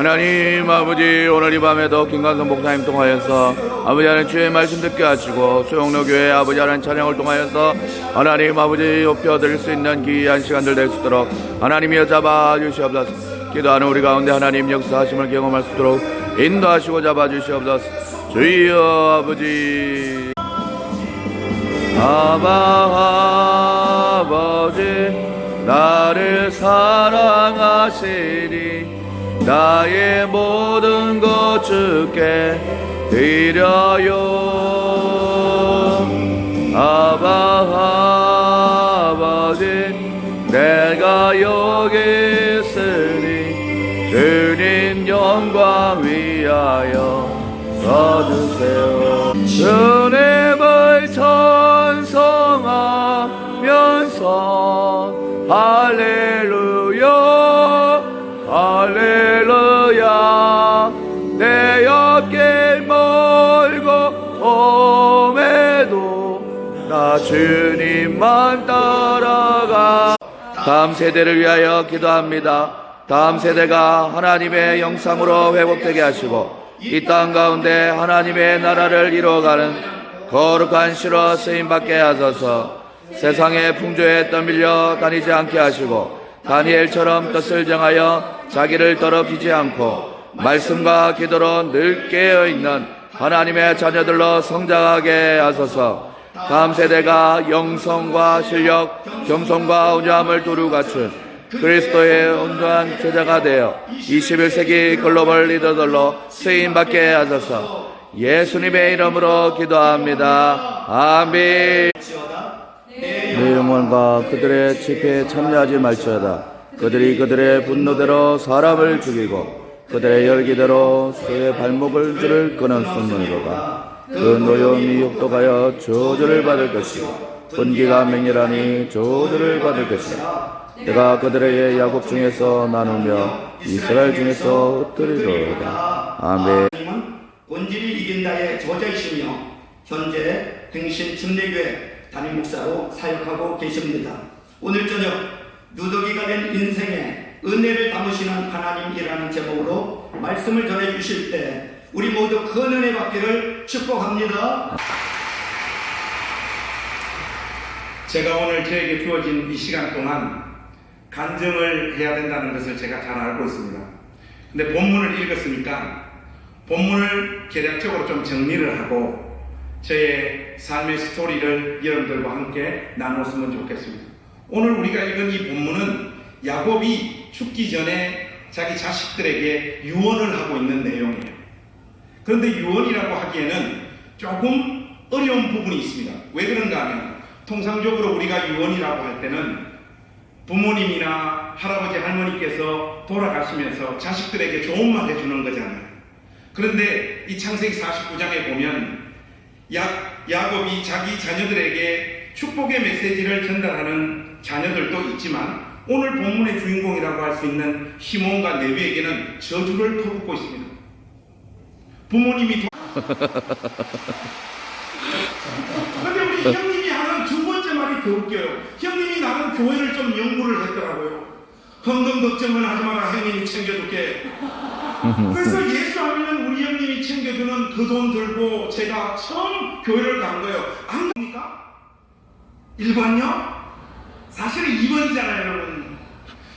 하나님 아버지 오늘 이 밤에도 김관성 목사님 통하여서 아버지 하나님 주의 말씀 듣게 하시고 수영로 교회 아버지 하나님 찬양을 통하여서 하나님 아버지 높여 드릴 수 있는 귀한 시간들 될 수 있도록 하나님이여 잡아 주시옵소서. 기도하는 우리 가운데 하나님 역사하심을 경험할 수 있도록 인도하시고 잡아 주시옵소서. 주여 아버지. 아바 아버지 나를 사랑하시니 나의 모든 것 주께 드려요. 아바 아버지 내가 여기 있으니 주님 영광 위하여 써주세요. 주님을 찬송하면서 할렐루야 나 주님만 따라가. 다음 세대를 위하여 기도합니다. 다음 세대가 하나님의 영상으로 회복되게 하시고 이 땅 가운데 하나님의 나라를 이루어가는 거룩한 시로 쓰임받게 하소서. 세상의 풍조에 떠밀려 다니지 않게 하시고 다니엘처럼 뜻을 정하여 자기를 더럽히지 않고 말씀과 기도로 늘 깨어 있는 하나님의 자녀들로 성장하게 하소서. 다음 세대가 영성과 실력, 겸손과 온유함을 두루 갖춘 그리스도의 온전한 제자가 되어 21세기 글로벌 리더들로 쓰임 받게 하소서. 예수님의 이름으로 기도합니다. 아멘. 내 영혼과 그들의 집회에 참여하지 말지어다. 그들이 그들의 분노대로 사람을 죽이고 그들의 열기대로 수의 발목을 줄을 끊었음이로다. 그 노염이 욕독하여 저주를 받을 것이고 분기가 맹렬하니 저주를 받을 것이다. 내가 그들의 야곱 중에서 나누며 이스라엘 중에서 흩뜨리로다. 아멘. 본질이 이긴다의 저자이시며 현재 행신 침례교회 담임 목사로 사역하고 계십니다. 오늘 저녁 누더기가 된 인생에 은혜를 담으시는 하나님이라는 제목으로 말씀을 전해 주실 때 우리 모두 큰 은혜 받기를 축복합니다. 제가 오늘 저에게 주어진 이 시간 동안 간증을 해야 된다는 것을 제가 잘 알고 있습니다. 근데 본문을 읽었으니까 본문을 개략적으로 좀 정리를 하고 저의 삶의 스토리를 여러분들과 함께 나눴으면 좋겠습니다. 오늘 우리가 읽은 이 본문은 야곱이 죽기 전에 자기 자식들에게 유언을 하고 있는 내용이에요. 그런데 유언이라고 하기에는 조금 어려운 부분이 있습니다. 왜 그런가 하면 통상적으로 우리가 유언이라고 할 때는 부모님이나 할아버지 할머니께서 돌아가시면서 자식들에게 좋은 말 해주는 거잖아요. 그런데 이 창세기 49장에 보면 야, 야곱이 자기 자녀들에게 축복의 메시지를 전달하는 자녀들도 있지만 오늘 본문의 주인공이라고 할 수 있는 시몬과 레위에게는 저주를 퍼붓고 있습니다. 부모님이 근데 우리 형님이 하는 두 번째 말이 더 웃겨요. 형님이 나는 교회를 좀 연구를 했더라고요. 헌금 걱정은 하지 마라. 형님이 챙겨줄게. 그래서 예수 하면 우리 형님이 챙겨주는 그 돈 들고 제가 처음 교회를 간 거예요. 안 갑니까? 1번요? 사실은 2번이잖아요, 여러분.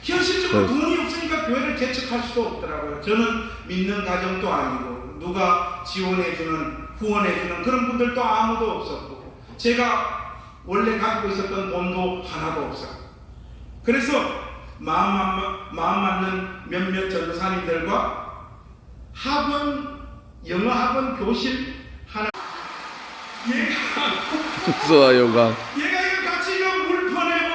현실적으로 돈이 없으니까 교회를 개척할 수도 없더라고요. 저는 믿는 가정도 아니고, 누가 지원해주는, 후원해주는 그런 분들도 아무도 없었고, 제가 원래 갖고 있었던 돈도 하나도 없었고. 그래서 마음, 안- 마음 맞는 몇몇 전도사님들과 학원, 영어 학원 교실 하나, 얘가 영광. 얘가 이거 같이 이거 물 퍼내고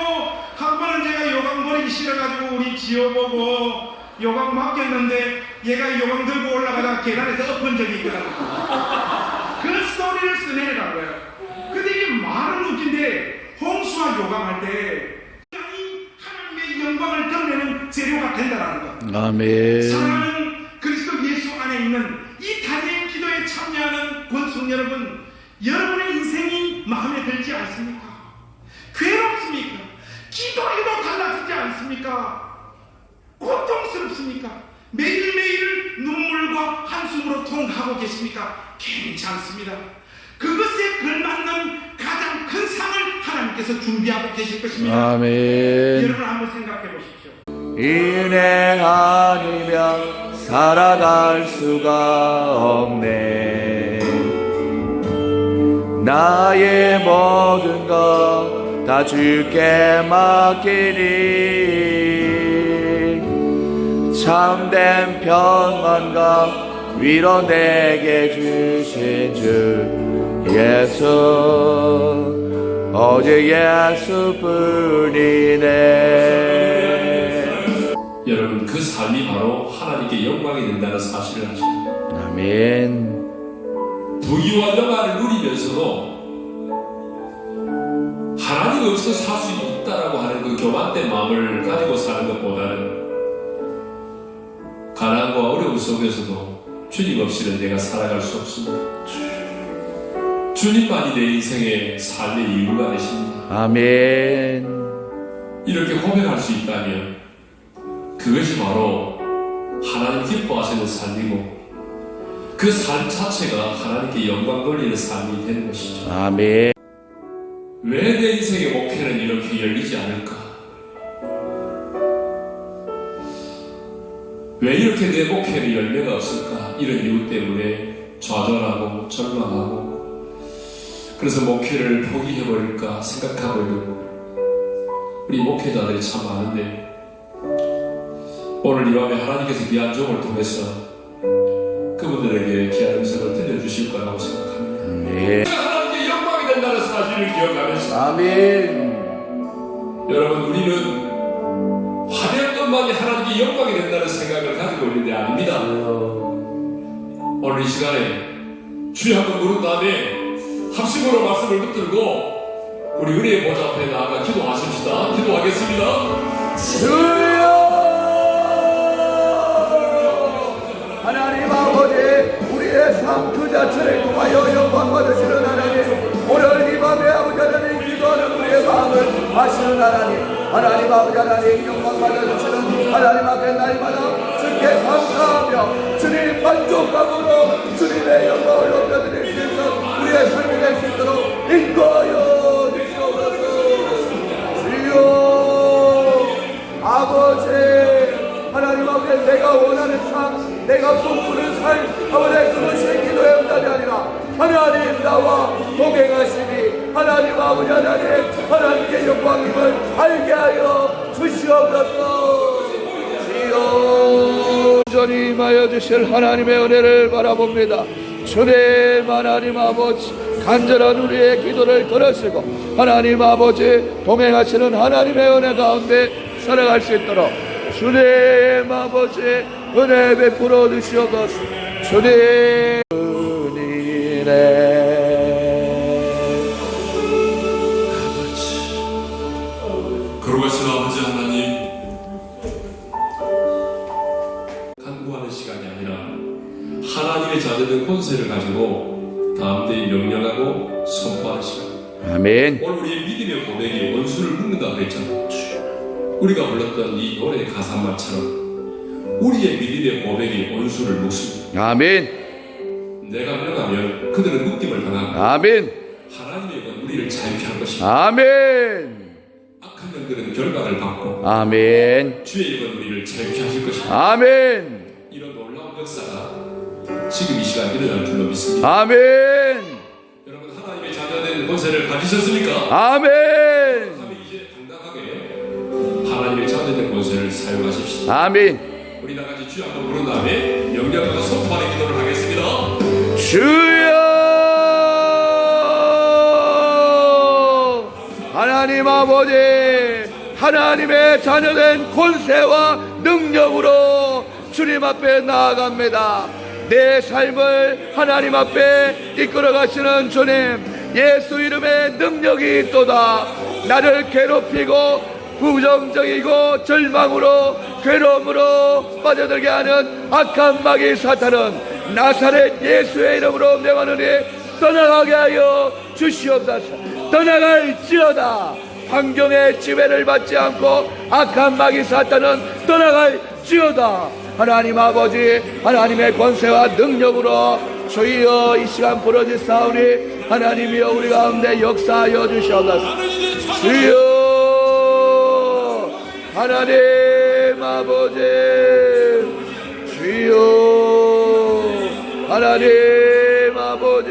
한 번은 제가 요강 버리기 싫어가지고 우리 지어보고 요강 맡겼는데 얘가 요강 들고 올라가다가 계단에서 엎은 적이 있더라고요. 그 스토리를 쓰내라고요. 근데 이게 말은 웃긴데 홍수와 요강할 때이 하나님의 영광을 드러내는 재료가 된다는 거. 아멘. 사랑하는 그리스도 예수 안에 있는 이 단일 기도에 참여하는 권속 여러분, 여러분의 인생이 마음에 들지 않습니까? 괴롭습니까? 기도해도 달라지지 않습니까? 고통스럽습니까? 매일매일 속에서 한숨으로 통 하고 계십니까? 괜찮습니다. 그것에 걸맞는 가장 큰 상을 하나님께서 준비하고 계실 것입니다. 아멘. 여러분 한번 생각해 보십시오. 인내 아니면 살아갈 수가 없네. 나의 모든 것 다 주께 맡기니 참된 평안과 위로 내게 주신 주 예수. 오직 예수뿐이네. 여러분 그 삶이 바로 하나님께 영광이 된다는 사실을 아십니다. 아멘. 부귀와 영화를 누리면서도 하나님 없어 살 수 있다라고 하는 그 교만된 마음을 가지고 사는 것보다는 가난과 어려움 속에서도 주님 없이는 내가 살아갈 수 없습니다. 주님만이 내 인생의 삶의 이유가 되십니다. 아멘 이렇게 고백할 수 있다면 그것이 바로 하나님 기뻐하시는 삶이고 그 삶 자체가 하나님께 영광 돌리는 삶이 되는 것이죠. 아멘 왜 내 인생의 목회는 이렇게 열리지 않을까? 이렇게 내 목회는 열매가 없을까? 이런 이유 때문에 좌절하고 절망하고 그래서 목회를 포기해버릴까 생각하고 있는 우리 목회자들이 참 많은데 오늘 이 밤에 하나님께서 귀한 종을 통해서 그분들에게 귀한 음성을 들려주실 거라고 생각합니다. 아멘 하나님께 영광이 된다는 사실을 기억하면서 아멘 여러분 우리는 화려한 것만이 하나님께 영광이 된다는 생각을 가지고 있는데 아닙니다. 오늘 이 시간에 주여 한번 부른 다음에 합심으로 말씀을 붙들고 우리 은혜의 보좌 앞에 나아가 기도하십시다. 기도하겠습니다. 주여 하나님 아버지 우리의 삶 그 자체를 통하여 영광 받으시는 하나님 오늘 이 밤에 아버지 하나님 기도하는 우리의 마음을 아시는 하나님 하나님 아버지 하나님 영광 받아주시는 하나님 앞에 날마다 주께 감사하며 주님 만족감으로 주님의 영광을 높여드릴 수 있는 우리의 삶이 될 수 있도록 인도하여 주시옵소서. 주여 아버지 하나님 앞에 내가 원하는 삶 내가 꿈꾸는 삶 아버지 그것이 기도의 응답이 아니라 하나님 나와 동행하시니 하나님 아버지 하나님 하나님께 영광임을 알게 하여 주시옵소서 온전히 임하여 주실 하나님의 은혜를 바라봅니다. 주님 하나님 아버지 간절한 우리의 기도를 들으시고 하나님 아버지 동행하시는 하나님의 은혜 가운데 살아갈 수 있도록 주님 아버지 은혜 베풀어 주시옵소서. 주님 은혜 하나님의 자녀된 권세를 가지고 다음대에 명령하고 선포하는 시간. 아멘. 오늘 우리의 믿음의 고백이 원수를 묶는다 그랬잖아 우리가 불렀던 이 노래 가사말처럼 우리의 믿음의 고백이 원수를 묶습니다. 아멘. 내가 명하면 그들은 묶임을 당하고 아멘. 하나님의 건 우리를 자유케 할 것이다. 아멘. 악한 영들은 결과를 받고 아멘. 주의 이건 우리를 자유케 하실 것이다. 아멘. 이런 놀라운 역사가 지금 이 시간 일어날 줄로 믿습니다. 아멘 여러분 하나님의 자녀된 권세를 가지셨습니까? 아멘 이제 당당하게 하나님의 자녀된 권세를 사용하십시다. 아멘 우리 다 같이 주여 한번 부른 다음에 영광과 선포하는 기도를 하겠습니다. 주여 하나님 아버지 하나님의 자녀된 권세와 능력으로 주님 앞에 나아갑니다 내 삶을 하나님 앞에 이끌어 가시는 주님 예수 이름의 능력이 있도다. 나를 괴롭히고 부정적이고 절망으로 괴로움으로 빠져들게 하는 악한 마귀 사탄은 나사렛 예수의 이름으로 명하노니 떠나가게 하여 주시옵소서. 떠나갈지어다. 환경의 지배를 받지 않고 악한 마귀 사탄은 떠나갈지어다 하나님 아버지 하나님의 권세와 능력으로 주여 이 시간 부러질 사우리 하나님이여 우리 가운데 역사하여 주시옵소서. 주여! 하나님 아버지! 주여! 하나님 아버지!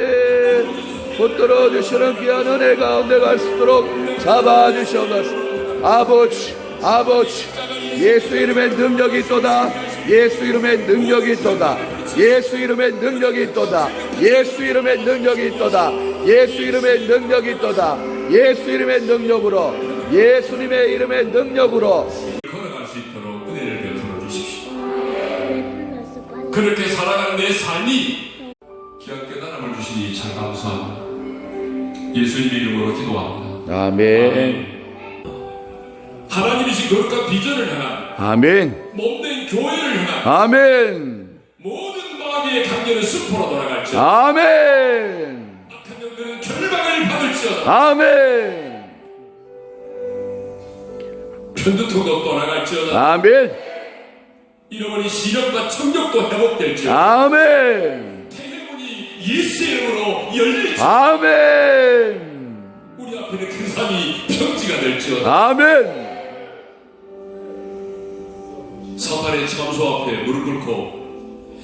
붙들어 주시는 귀한 은혜 가운데 갈 수 있도록 잡아 주시옵소서. 아버지 아버지! 예수 이름의 능력이 있도다 예수 이름의 능력이 있도다. 예수 이름의 능력이 있도다. 예수 이름의 능력이 있도다. 예수 이름의 능력이 있도다. 예수 이름의 능력으로 예수님의 이름의 능력으로. 걸어갈 수 있도록 은혜를 베풀어 주십시오. 그렇게 살아가는 내 삶이 귀한 깨달음을 주시니 참 감사합니다. 예수님의 이름으로 기도합니다. 아멘 하나님이신 거룩한 비전을 향한 아멘 몸된 교회를 향한 아멘 모든 마귀의 강렬한 수포로 돌아갈지어다. 아멘 악한 영들은 결박을 받을지어다. 아멘 편두통도 떠나갈지어다. 아멘 잃어버린 시력과 청력도 회복될지어다. 아멘 태해문이 예수 이름으로 열릴지어다. 아멘 우리 앞에 있는 큰 산이 평지가 될지어다. 아멘 사탄의 참소 앞에 무릎 꿇고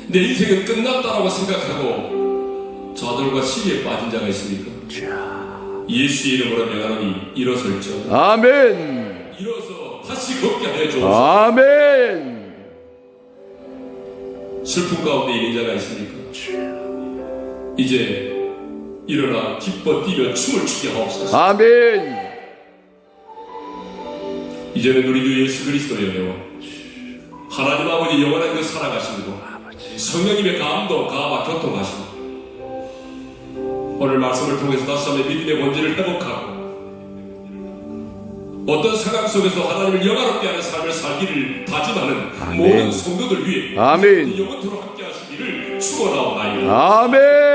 내 인생은 끝났다라고 생각하고 좌절과 시리에 빠진 자가 있습니까? 예수 이름으로 명하노니 일어설지어다. 아멘 일어서 다시 걷게 하여 주옵소서. 아멘 슬픔 가운데 있는 자가 있습니까? 이제 일어나 기뻐 뛰며 춤을 추게 하옵소서. 아멘 이제는 우리 주 예수 그리스도의 은혜와 하나님 아버지 영원한 그 사랑하시고 성령님의 감동, 가와 교통하시고 오늘 말씀을 통해서 다시 한번 믿음의 본질을 회복하고 어떤 상황 속에서 하나님을 영화롭게 하는 삶을 살기를 다짐하는 아멘. 모든 성도들 위해 아멘. 영원토록 함께 하시기를 축원하옵나이다. 아멘